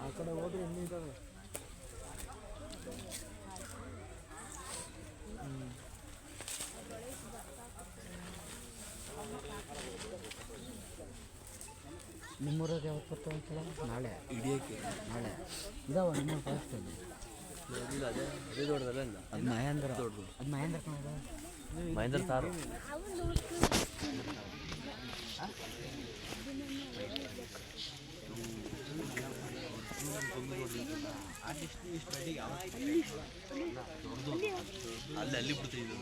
ಆ ಕಡೆ ಹೋದ್ರೆ ಎಲ್ಲಿ ಇದ್ದಾವೆ ನಿಮ್ಮೂರಾಗ ಯಾವತ್ತು ಬರ್ತಾವೆ ಅಂತಲ್ಲ ನಾಳೆ ಹಿಡಿಯೋಕ್ಕೆ ನಾಳೆ. ಇದಾವ ನಿಮ್ಮ ಕಳಿಸ್ತೀನಿ ಅದೇ ಅದೇ ದೊಡ್ಡದಲ್ಲ ಅದು ಮಹೇಂದ್ರ ದೊಡ್ಡದು ಅದು ಮಹೇಂದ್ರ ಮಹೇಂದ್ರ ತಾರು ಅಲ್ಲಿ ಅಲ್ಲಿ ಬಿಡ್ತೀವಿ